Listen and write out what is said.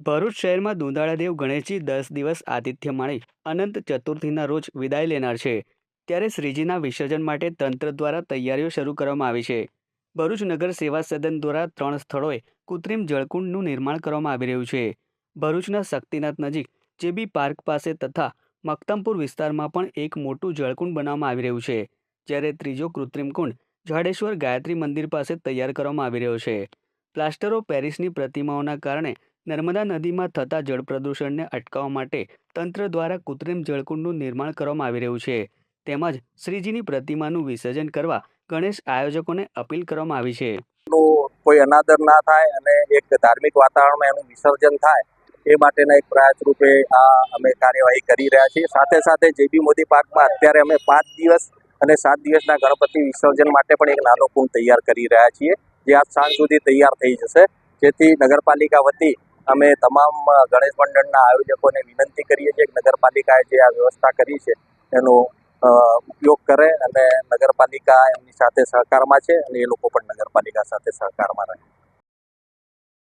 ભરૂચ શહેરમાં દુંધાળાદેવ ગણેશજી દસ દિવસ આતિથ્ય માણી અનંત ચતુર્થીના રોજ વિદાય લેનાર છે. ત્યારે શ્રીજીના વિસર્જન માટે તંત્ર દ્વારા તૈયારીઓ શરૂ કરવામાં આવી છે. ભરૂચ નગર સેવા સદન દ્વારા ત્રણ સ્થળોએ કૃત્રિમ જળકુંડનું નિર્માણ કરવામાં આવી રહ્યું છે. ભરૂચના શક્તિનાથ નજીક જેબી પાર્ક પાસે તથા મક્તમપુર વિસ્તારમાં પણ એક મોટું જળકુંડ બનાવવામાં આવી રહ્યું છે. જ્યારે ત્રીજો કૃત્રિમ કુંડ જાડેશ્વર ગાયત્રી મંદિર પાસે તૈયાર કરવામાં આવી રહ્યો છે. પ્લાસ્ટર ઓફ પેરિસની પ્રતિમાઓના કારણે નર્મદા નદીમાં થતા જળ પ્રદૂષણને અટકાવવા માટે તંત્ર દ્વારા કૃત્રિમ જળકુંડનું નિર્માણ કરવામાં આવી રહ્યું છે. તેમજ શ્રીજીની પ્રતિમાનું વિસર્જન કરવા ગણેશ આયોજકોને અપીલ કરવામાં આવી છે. કોઈ અનાદર ના થાય અને એક ધાર્મિક વાતાવરણમાં એનું વિસર્જન થાય, એ માટેના એક પ્રયાસ રૂપે આ અમે કાર્યવાહી કરી રહ્યા છીએ. સાથે સાથે જેબી મોદી પાર્કમાં અત્યારે અમે પાંચ દિવસ અને સાત દિવસના ગણપતિ વિસર્જન માટે પણ એક નાનો કુંડ તૈયાર કરી રહ્યા છીએ, જે આજ સાંજ સુધી તૈયાર થઈ જશે. જેથી નગરપાલિકા વતી અમે તમામ ગણેશ મંડળના આયોજકોને વિનંતી કરીએ છીએ કે નગરપાલિકાએ જે આ વ્યવસ્થા કરી છે, એનો ઉપયોગ કરે અને નગરપાલિકા એમની સાથે સહકારમાં છે અને એ લોકો પણ નગરપાલિકા સાથે સહકારમાં રહે.